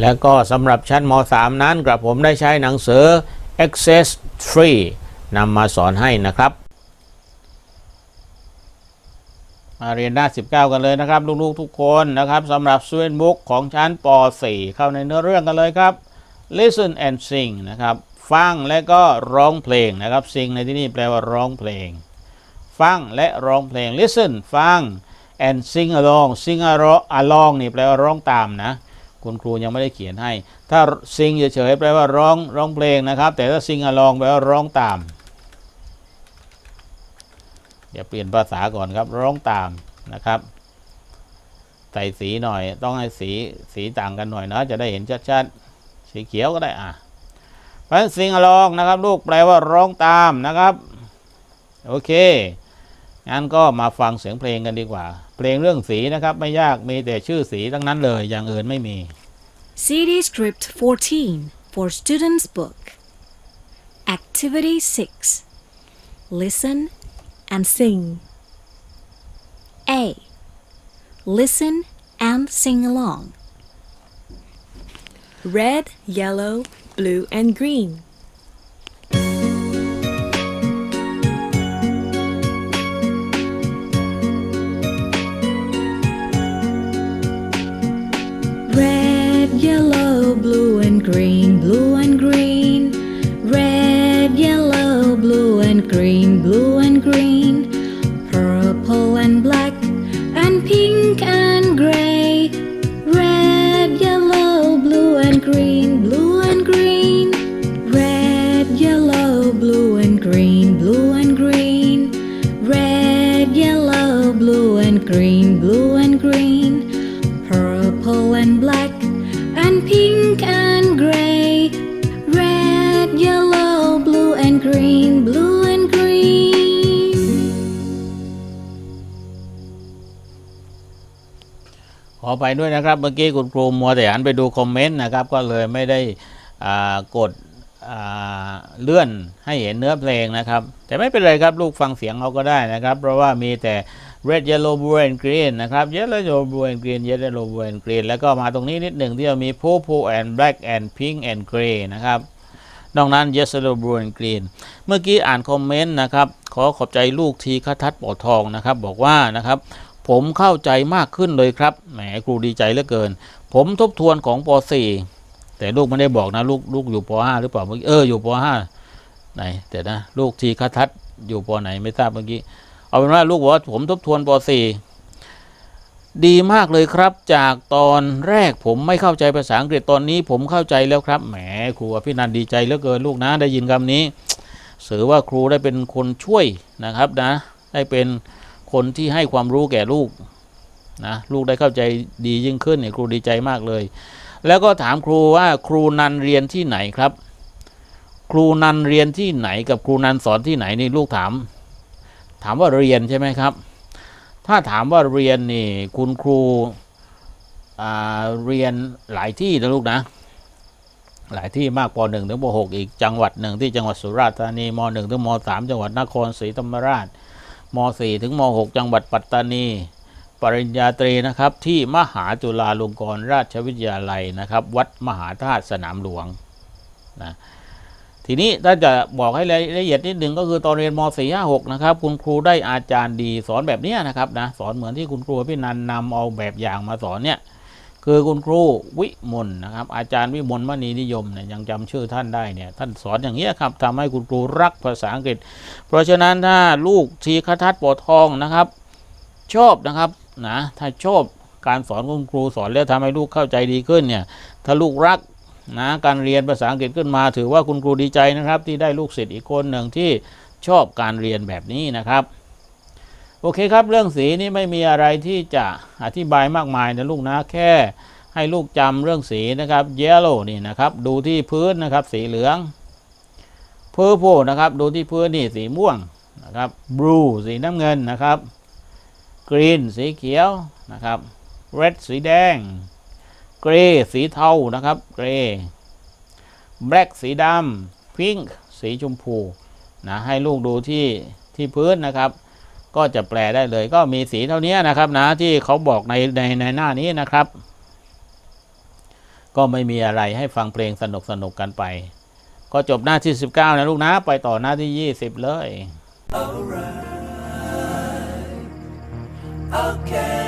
แล้วก็สำหรับชั้นม .3 นั้นกระผมได้ใช้หนังสือ Access 3นำมาสอนให้นะครับ มาเรียนหน้า 19 กันเลยนะครับ ลูกๆทุกคนนะครับสำหรับ Student Book ของชั้นป .4 เข้าในเนื้อเรื่องกันเลยครับ Listen and sing นะครับ ฟังและก็ร้องเพลงนะครับ sing ในที่นี้แปลว่าร้องเพลง ฟังและร้องเพลง listen ฟัง and sing along sing alo- along นี่แปลว่าร้องตามนะ คุณครูยังไม่ได้เขียนให้ ถ้า sing เฉยๆแปลว่าร้องร้องเพลงนะครับ แต่ถ้า sing along แปลว่าร้องตาม เดี๋ยวเปลี่ยนภาษาก่อนครับ ร้องตามนะครับ ใส่สีหน่อย ต้องให้สีสีต่างกันหน่อยนะ จะได้เห็นชัดๆ สีเขียวก็ได้อะเพราะฉะนั้น sing along นะครับ ลูกแปลว่าร้องตามนะครับ โอเคงั้นก็มาฟังเสียงเพลงกันดีกว่า เพลงเรื่องสีนะครับ ไม่ยากมีแต่ชื่อสีทั้งนั้นเลย อย่างอื่นไม่มี CD Script 14 for Students Book. Activity 6 Listen and Sing. A. Listen and sing along. Red, yellow, blue, and green. Green, blue and green. Red, yellow, blue and green, blue and green. Purple and black and pink and gray. Red, yellow, blue and green, blue and green. Red, yellow, blue and green, blue and green. Red, yellow, blue and green, blue and green. Purple and black ขอไปด้วยนะครับ เมื่อกี้คุณครูมัวแต่หันไปดูคอมเมนต์นะครับ ก็เลยไม่ได้กดเลื่อนให้เห็นเนื้อเพลงนะครับ แต่ไม่เป็นไรครับลูกฟังเสียงเขาก็ได้นะครับ เพราะว่ามีแต่ red yellow blue and green นะครับ yellow blue and green yellow blue and green แล้วก็มาตรงนี้นิดหนึ่งที่จะมี purple and black and pink and gray นะครับนอกนั้น yellow blue and green เมื่อกี้อ่านคอมเมนต์นะครับ ขอขอบใจลูกทีคทัศน์ปอทองนะครับ บอกว่านะครับ ผมเข้าใจมากขึ้นเลยครับ แหมครูดีใจเหลือเกิน ผมทบทวนของป .4 แต่ลูกไม่ได้บอกนะ ลูกลูกอยู่ป .5 หรือเปล่าเมื่อกี้เอออยู่ป .5 ไหนแต่นะ ลูกทีคทัศน์อยู่ปไหนไม่ทราบเมื่อกี้ เอาเป็นว่าลูกบอกว่าผมทบทวนป .4 ดีมากเลยครับ จากตอนแรกผมไม่เข้าใจภาษาอังกฤษตอนนี้ ผมเข้าใจแล้วครับ แหมครูอภินันดีใจเหลือเกินลูกนะ ได้ยินคำนี้สือว่าครูได้เป็นคนช่วยนะครับนะ ได้เป็น คนที่ให้ความรู้แก่ลูกนะลูกได้เข้าใจดียิ่งขึ้นเนี่ยครูดีใจมากเลย แล้วก็ถามครูว่าครูนันเรียนที่ไหนครับ ครูนันเรียนที่ไหน กับครูนันสอนที่ไหนนี่ลูกถาม ถามว่าเรียนใช่ไหมครับ ถ้าถามว่าเรียนนี่คุณครูเรียนหลายที่นะลูกนะ หลายที่มากป .1 ถึงป .6 อีกจังหวัดหนึ่งที่จังหวัดสุราษฎร์ธานีม .1 ถึงม .3 จังหวัดนครศรีธรรมราช ม .4 ถึงม .6 จังหวัดปัตตานี ปริญญาตรีนะครับที่มหาจุฬาลงกรณราชวิทยาลัยนะครับ วัดมหาธาตุสนามหลวงนะทีนี้ถ้าจะบอกให้รายละเอียดนิดหนึ่งก็คือตอนเรียนม .4 5 6นะครับคุณครูได้อาจารย์ดีสอนแบบนี้นะครับนะสอนเหมือนที่คุณครูพี่นันนำเอาแบบอย่างมาสอนเนี่ย คือคุณครูวิมลนะครับ อาจารย์วิมลมณีนิยมเนี่ยยังจำชื่อท่านได้เนี่ยท่านสอนอย่างนี้ยครับทำให้คุณครูรักภาษาอังกฤษ เพราะฉะนั้นถ้าลูกทีคทัศน์ปอทองนะครับ ชอบนะครับนะถ้าชอบการสอนคุณครูสอนแล้วทำให้ลูกเข้าใจดีขึ้นเนี่ยถ้าลูกรักนะการเรียนภาษาอังกฤษขึ้นมา ถือว่าคุณครูดีใจนะครับ ที่ได้ลูกศิษย์อีกคนหนึ่งที่ชอบการเรียนแบบนี้นะครับ โอเคครับ เรื่องสีนี่ไม่มีอะไรที่จะอธิบายมากมายนะลูกนะแค่ให้ลูกจำเรื่องสีนะครับ yellow นี่นะครับ ดูที่พื้นนะครับ สีเหลือง purple นะครับ ดูที่พื้นนี่สีม่วงนะครับ blue สีน้ำเงินนะครับ green สีเขียวนะครับ red สีแดง gray สีเทานะครับ gray black สีดำ pink สีชมพูนะให้ลูกดูที่ที่พื้นนะครับ ก็จะแปลได้เลย ก็มีสีเท่านี้นะครับนะที่เขาบอกในในในหน้านี้นะครับ ก็ไม่มีอะไรให้ฟังเพลงสนุกสนุกกันไป ก็จบหน้าที่ 19 นะลูกนะ ไปต่อหน้าที่ 20 เลย Okay.